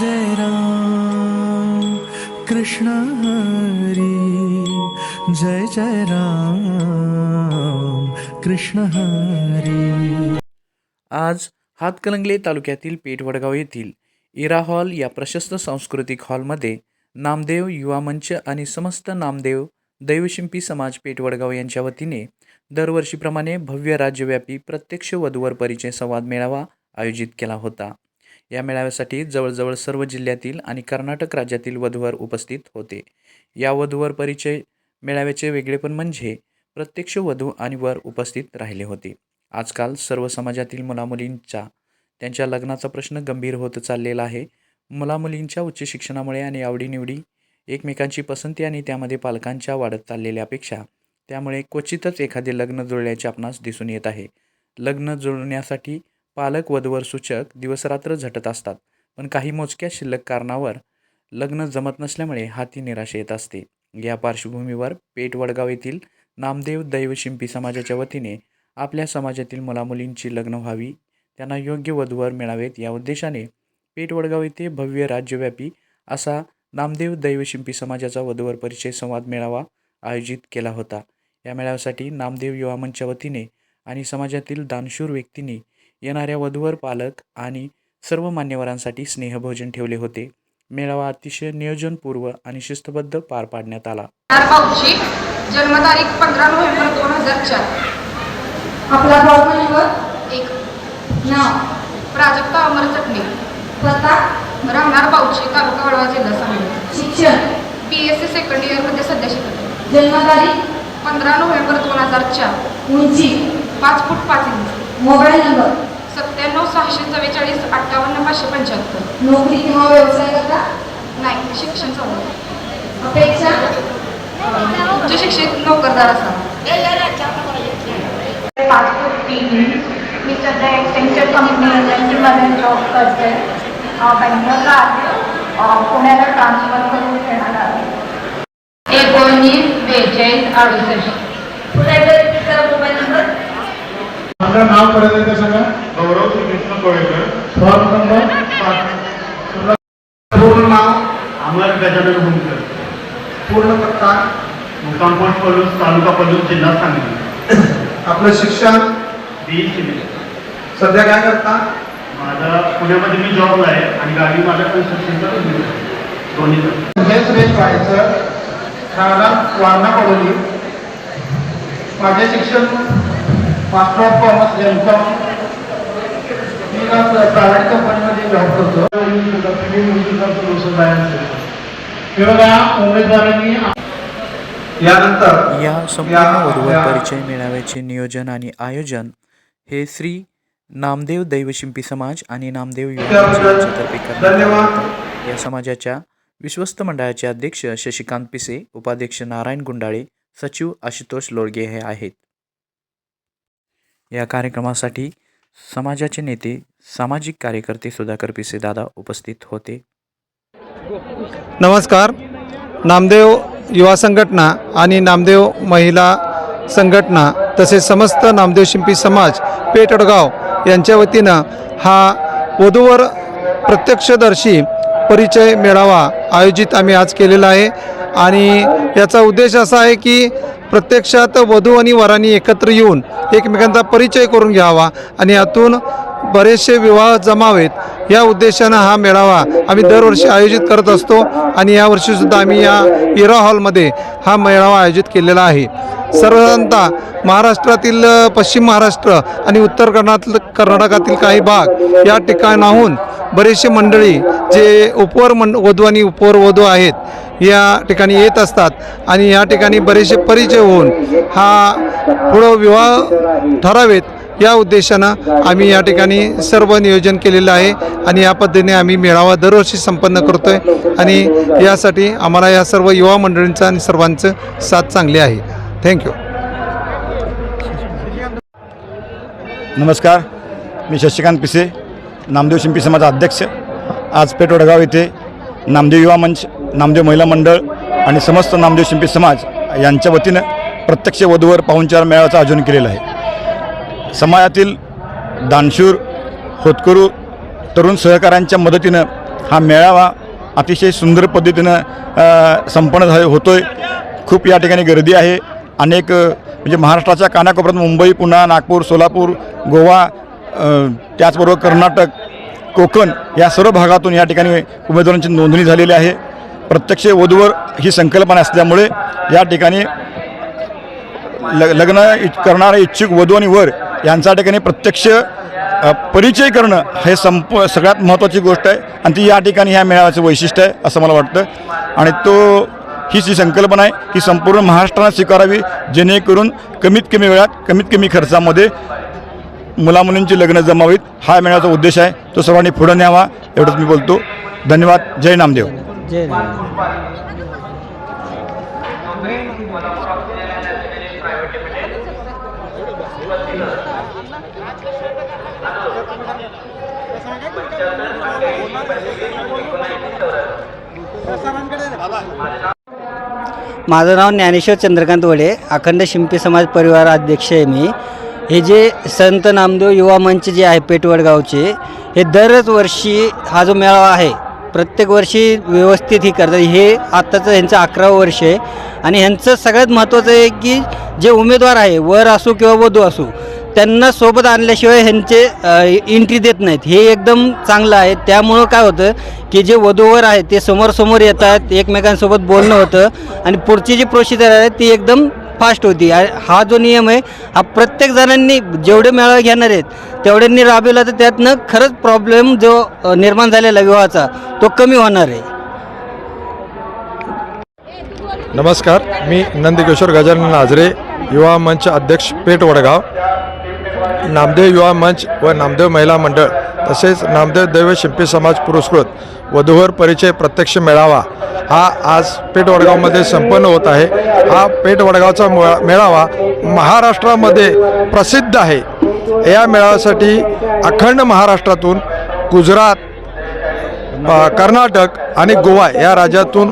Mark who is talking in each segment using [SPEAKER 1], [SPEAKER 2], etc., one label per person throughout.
[SPEAKER 1] जय राम कृष्ण हरी जय जय राम कृष्ण हरी।
[SPEAKER 2] आज हातकलंगले तालुक्यातील पेठवडगाव येथील इरा हॉल या प्रशस्त सांस्कृतिक हॉलमध्ये नामदेव युवा मंच आणि समस्त नामदेव दैवशिंपी समाज पेठवडगाव यांच्या वतीने दरवर्षीप्रमाणे भव्य राज्यव्यापी प्रत्यक्ष वधूवर परिचय संवाद मेळावा आयोजित केला होता. या मेळाव्यासाठी जवळजवळ सर्व जिल्ह्यातील आणि कर्नाटक राज्यातील वधूवर उपस्थित होते. या वधूवर परिचय मेळाव्याचे वेगळेपण म्हणजे प्रत्यक्ष वधू आणि वर उपस्थित राहिले होते. आजकाल सर्व समाजातील मुलामुलींचा त्यांच्या लग्नाचा प्रश्न गंभीर होत चाललेला आहे. मुलामुलींच्या उच्च शिक्षणामुळे आणि आवडीनिवडी एकमेकांची पसंती आणि त्यामध्ये पालकांच्या वाढत चाललेल्या अपेक्षा त्यामुळे क्वचितच एखादे लग्न जुळल्याचे आपणास दिसून येत आहे. लग्न जुळण्यासाठी पालक वधूवर सूचक दिवसरात्र झटत असतात. पण काही मोजक्या शिल्लक कारणावर लग्न जमत नसल्यामुळे हाती निराशा येत असते. या पार्श्वभूमीवर पेठ वडगाव येथील नामदेव दैवशिंपी समाजाच्या वतीने आपल्या समाजातील मुलामुलींची लग्न व्हावी त्यांना योग्य वधूवर मिळावेत या उद्देशाने पेठ वडगाव येथे भव्य राज्यव्यापी असा नामदेव दैवशिंपी समाजाचा वधूवर परिचय संवाद मेळावा आयोजित केला होता. या मेळाव्यासाठी नामदेव युवा मंचच्या वतीने आणि समाजातील दानशूर व्यक्तींनी येणाऱ्या वधूवर पालक आणि सर्व मान्यवरांसाठी स्नेहभोजन ठेवले होते. मेळावा अतिशय नियोजनपूर्व आणि शिस्तबद्ध पार पाडण्यात आला.
[SPEAKER 3] पाऊची जन्मतारीख पंधरा नोव्हेंबर दोन हजार चार.
[SPEAKER 4] आपला प्रॉब्लेम नंबर
[SPEAKER 3] एक.
[SPEAKER 4] नाव.
[SPEAKER 3] प्राजक्ता अमर चटणी.
[SPEAKER 4] पत्ता.
[SPEAKER 3] राहणार पाऊची तालुका वडवा जिल्हा सांगली.
[SPEAKER 4] शिक्षण.
[SPEAKER 3] बी एस सी सेकंड इयरमध्ये सध्या शिकते
[SPEAKER 4] जन्मतारीख.
[SPEAKER 3] पंधरा नोव्हेंबर दोन हजार चार.
[SPEAKER 4] उंची.
[SPEAKER 3] पाच फूट पाच इंच.
[SPEAKER 4] Mobile number.
[SPEAKER 3] सहाशे चव्वेचाळीस अठ्ठावन्न पाचशे पंच्याहत्तर.
[SPEAKER 4] नोकरी किंवा व्यवसाय करता?
[SPEAKER 3] नाही शिक्षण चालू.
[SPEAKER 4] अपेक्षा?
[SPEAKER 3] उच्च शिक्षित नोकरदार
[SPEAKER 5] तीन इंच मी सध्या एक्सेंचर कंपनीमध्ये जॉब करते. बँगलोरला आहे. पुण्याला ट्रान्सफर करून घेणार आहे. एकोणीस बेचाळीस अडुसष्ट.
[SPEAKER 6] आपलं नाव परत एकदा सांगा?
[SPEAKER 7] गौरव श्रीकृष्ण कोळेकर
[SPEAKER 6] फॉर्म नंबर पूर्ण नाव
[SPEAKER 7] अमर गजानन हुंकर
[SPEAKER 6] पूर्ण पत्ता?
[SPEAKER 7] मुक्काम पोस्ट पलूस तालुका पलूस जिल्हा सांगली।
[SPEAKER 6] आपलं शिक्षण?
[SPEAKER 7] बी.
[SPEAKER 6] सध्या काय करता?
[SPEAKER 7] माझा पुण्यामध्ये मी जॉबला आहे आणि गाडी माझ्या कन्स्ट्रक्शनचा दोन्ही
[SPEAKER 6] हे राहणार वारणा पडोली माझे शिक्षण master of commerce M com me private कंपनीमध्ये जॉब करतो हे बघा उमेदवारांनी यानंतर
[SPEAKER 2] या संपूर्ण वधूवर परिचय मेळाव्याचे नियोजन आणि आयोजन हे श्री नामदेव दैवशिंपी समाज आणि नामदेव. या समाजाच्या विश्वस्त मंडळाचे अध्यक्ष शशिकांत पिसे उपाध्यक्ष नारायण गुंडाळे सचिव आशुतोष लोडगे हे आहेत या कार्यक्रमासाठी समाजाचे नेते सामाजिक कार्यकर्ते सुधाकर पिसे दादा उपस्थित होते.
[SPEAKER 8] नमस्कार. नामदेव युवा संघटना आणि नामदेव महिला संघटना तसेच समस्त नामदेव शिंपी समाज पेटडगाव यांच्या वतीनं हा वधूवर प्रत्यक्षदर्शी परिचय मेळावा आयोजित आम्ही आज केलेला आहे. आणि याचा उद्देश असा आहे की प्रत्यक्षात वधू आणि वरांनी एकत्र येऊन एकमेकांचा परिचय करून घ्यावा आणि यातून बरेचसे विवाह जमावेत. या उद्देशानं हा मेळावा आम्ही दरवर्षी आयोजित करत असतो आणि यावर्षीसुद्धा आम्ही या इरा हॉलमध्ये हा मेळावा आयोजित केलेला आहे. सर्वसाधारणतः महाराष्ट्रातील पश्चिम महाराष्ट्र आणि उत्तर कर्नाटक कर्नाटकातील काही भाग या ठिकाणाहून बरेचसे मंडळी जे उपवर मंड वधू आणि उपवर वधू आहेत या ठिकाणी येत असतात आणि या ठिकाणी बरेचसे परिचय होऊन हा पुढं विवाह ठरावेत या उद्देशानं आम्ही या ठिकाणी सर्व नियोजन केलेलं आहे आणि या पद्धतीने आम्ही मेळावा दरवर्षी संपन्न करतो आहे आणि यासाठी आम्हाला या सर्व युवा मंडळींचं आणि सर्वांचं साथ चांगली आहे. थँक्यू
[SPEAKER 9] नमस्कार. मी शशिकांत पिसे नामदेव शिंपी समाजा अध्यक्ष. आज पेठ वडगाव येथे नामदेव युवा मंच नामदेव महिला मंडळ आणि समस्त नामदेव शिंपी समाज यांच्या वतीनं प्रत्यक्ष वधूवर पाहुणचार मेळाव्याचं आयोजन केलेलं आहे. समाजातील दानशूर होतकरू तरुण सहकाऱ्यांच्या मदतीनं हा मेळावा अतिशय सुंदर पद्धतीनं संपन्न झाले होतो आहे खूप या ठिकाणी गर्दी आहे. अनेक म्हणजे महाराष्ट्राच्या कानाकोपऱ्यात मुंबई पुणे नागपूर सोलापूर गोवा त्याचबरोबर कर्नाटक कोकण या सर्व भागातून या ठिकाणी उमेदवारांची नोंदणी झालेली आहे. प्रत्यक्ष वधूवर ही संकल्पना असल्यामुळे या ठिकाणी ल लग्न करणारे इच्छुक वधू आणि वर यांचा ठिकाणी प्रत्यक्ष परिचय करणं हे संप सगळ्यात महत्त्वाची गोष्ट आहे आणि ती या ठिकाणी ह्या मेळाव्याचं वैशिष्ट्य आहे असं मला वाटतं. आणि तो ही जी संकल्पना आहे ही संपूर्ण महाराष्ट्रानं स्वीकारावी जेणेकरून कमीत कमी वेळात कमीत कमी खर्चामध्ये मुलामुलींची लग्न जमावीत. हा मेळाव्याचा उद्देश आहे. तो सर्वांनी पुढं न्यावा एवढंच मी बोलतो. धन्यवाद. जय नामदेव.
[SPEAKER 10] जय माझं नाव ज्ञानेश्वर चंद्रकांत वडे अखंड शिंपी समाज परिवार अध्यक्ष आहे मी. हे जे संत नामदेव युवा मंच जे आहे पेटवडगावचे हे दरच वर्षी हा जो मेळावा आहे प्रत्येक वर्षी व्यवस्थित ही करतात. हे आत्ताचं ह्यांचं अकरावं वर्ष आहे. आणि ह्यांचं सगळ्यात महत्त्वाचं आहे की जे उमेदवार आहे वर असो किंवा वधू असो त्यांना सोबत आणल्याशिवाय ह्यांचे एंट्री देत नाहीत. हे एकदम चांगलं आहे. त्यामुळं काय होतं की जे वधूवर आहे ते समोरसमोर येतात एकमेकांसोबत बोलणं होतं आणि पुढची जी प्रोसिजर आहे ती एकदम फास्ट होती. हा जो नियम आहे हा प्रत्येक जणांनी जेवढे मेळावे घेणार आहेत तेवढ्यांनी राबविला तर त्यातनं खरंच प्रॉब्लेम जो निर्माण झालेला विवाहाचा तो कमी होणार आहे.
[SPEAKER 11] नमस्कार. मी नंदकिशोर गजानन आजरे युवा मंच अध्यक्ष पेठ वडगाव नामदेव युवा मंच व नामदेव महिला मंडळ. तसेच नामदेव दैव शिंपी समाज पुरस्कृत वधूवर परिचय प्रत्यक्ष मेळावा हा आज पेठ वडगावमध्ये संपन्न होत आहे. हा पेठ वडगावचा मेळावा महाराष्ट्रामध्ये प्रसिद्ध आहे. या मेळाव्यासाठी अखंड महाराष्ट्रातून गुजरात कर्नाटक आणि गोवा या राज्यातून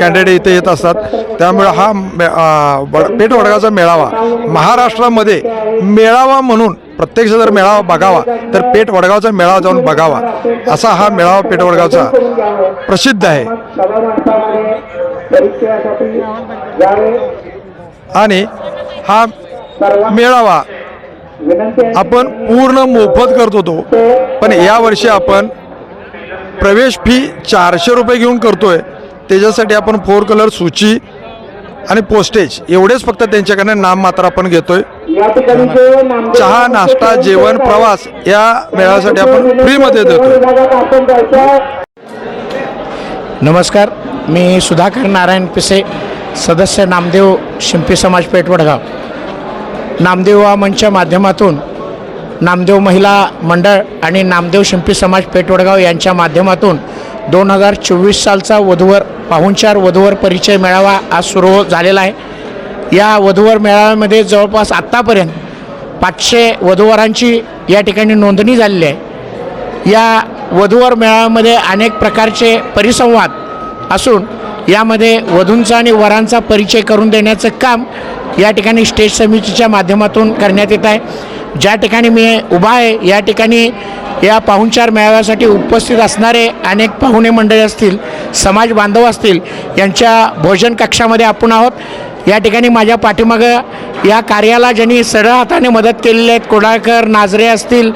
[SPEAKER 11] कॅन्डिडेट इथे येत असतात. त्यामुळे हा मे- पेठ वडगावचा मेळावा महाराष्ट्रामध्ये मेळावा म्हणून प्रत्यक्ष जर मेळावा बघावा तर पेठ वडगावचा मेळावा जाऊन बघावा. असा हा मेळावा पेठ वडगावचा प्रसिद्ध आहे. आणि हा मेळावा आपण पूर्ण मोफत करत होतो. पण यावर्षी आपण प्रवेश फी चारशे रुपये घेऊन करतोय. त्याच्यासाठी आपण फोर कलर सूची आणि पोस्टेज एवढेच फक्त त्यांच्याकडनं नाम मात्र आपण घेतोय. चहा नाश्ता जेवण प्रवास या मेळाव्यासाठी आपण फ्रीमध्ये देतोय.
[SPEAKER 12] नमस्कार मी सुधाकर नारायण पिसे सदस्य नामदेव शिंपी समाज पेठ वडगाव. नामदेव हा मंचच्या माध्यमातून नामदेव महिला मंडळ आणि नामदेव शिंपी समाज पेठ वडगाव यांच्या माध्यमातून दोन हजार चोवीस सालचा वधूवर पाहुणचार वधूवर परिचय मेळावा आज सुरू झालेला आहे. या वधूवर मेळाव्यामध्ये जवळपास आत्तापर्यंत पाचशे वधूवरांची या ठिकाणी नोंदणी झालेली आहे. या वधूवर मेळाव्यामध्ये अनेक प्रकारचे परिसंवाद असून यामध्ये वधूंचा आणि वरांचा परिचय करून देण्याचं काम या ठिकाणी स्टेज समितीच्या माध्यमातून करण्यात येत आहे. ज्या ठिकाणी मी उभा आहे या ठिकाणी या पाहुणचार मेळाव्यासाठी उपस्थित असणारे अनेक पाहुणे मंडळी असतील समाज बांधव असतील यांच्या भोजन कक्षामध्ये आपण आहोत. या ठिकाणी माझ्या पाठीमागं या कार्याला ज्यांनी सरळ हाताने मदत केलेली आहेत कोडाळकर नाझरे असतील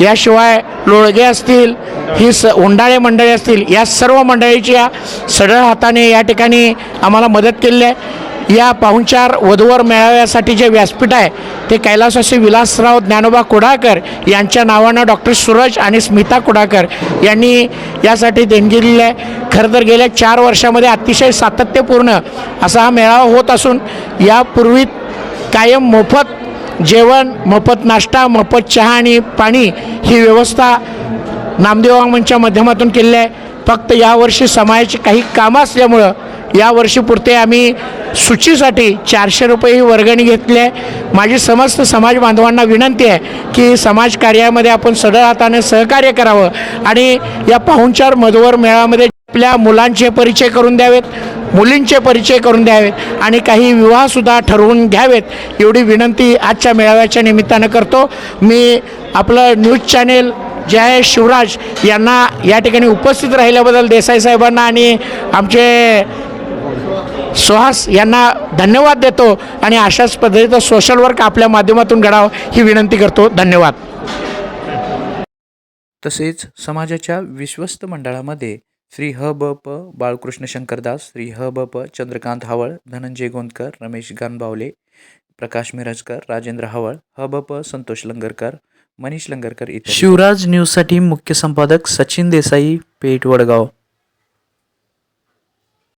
[SPEAKER 12] याशिवाय लोळगे असतील ही स उंडाळे मंडळी असतील या सर्व मंडळीच्या सरळ हाताने या ठिकाणी आम्हाला मदत केलेली आहे. या पाहुणचार वधूवर मेळाव्यासाठी जे व्यासपीठ आहे ते कैलासवासी विलासराव ज्ञानोबा कुडाळकर यांच्या नावानं डॉक्टर सूरज आणि स्मिता कुडाळकर यांनी यासाठी देणगी दिली आहे. खरं तर गेल्या चार वर्षामध्ये अतिशय सातत्यपूर्ण असा हा मेळावा होत असून यापूर्वी कायम मोफत जेवण मोफत नाश्ता मोफत चहा आणि पाणी ही व्यवस्था नामदेव मंचच्या माध्यमातून केलेली आहे. फक्त यावर्षी समाजाची काही कामं असल्यामुळं यावर्षीपुरते आम्ही सूचीसाठी चारशे रुपये ही वर्गणी घेतली आहे. माझी समस्त समाज बांधवांना विनंती आहे की समाज कार्यामध्ये आपण सदळ हाताने सहकार्य करावं आणि या पाहुणचार मधुवर मेळामध्ये आपल्या मुलांचे परिचय करून द्यावेत मुलींचे परिचय करून द्यावेत आणि काही विवाहसुद्धा ठरवून घ्यावेत एवढी विनंती आजच्या मेळाव्याच्या निमित्तानं करतो. मी आपलं न्यूज चॅनेल जे आहे शिवराज यांना या ठिकाणी उपस्थित राहिल्याबद्दल देसाई साहेबांना आणि आमचे सुहास यांना धन्यवाद देतो आणि अशाच पद्धतीचं सोशल वर्क आपल्या माध्यमातून घडावं ही विनंती करतो. धन्यवाद.
[SPEAKER 2] तसेच समाजाच्या विश्वस्त मंडळामध्ये श्री ह ब प बाळकृष्ण शंकरदास श्री ह ब प चंद्रकांत हावळ धनंजय गोंदकर रमेश गानबावले प्रकाश मिरजकर राजेंद्र हावळ ह ब प संतोष लंगरकर मनीष लंगरकर इत्यादी. शिवराज न्यूजसाठी मुख्य संपादक सचिन देसाई पेठ वडगाव.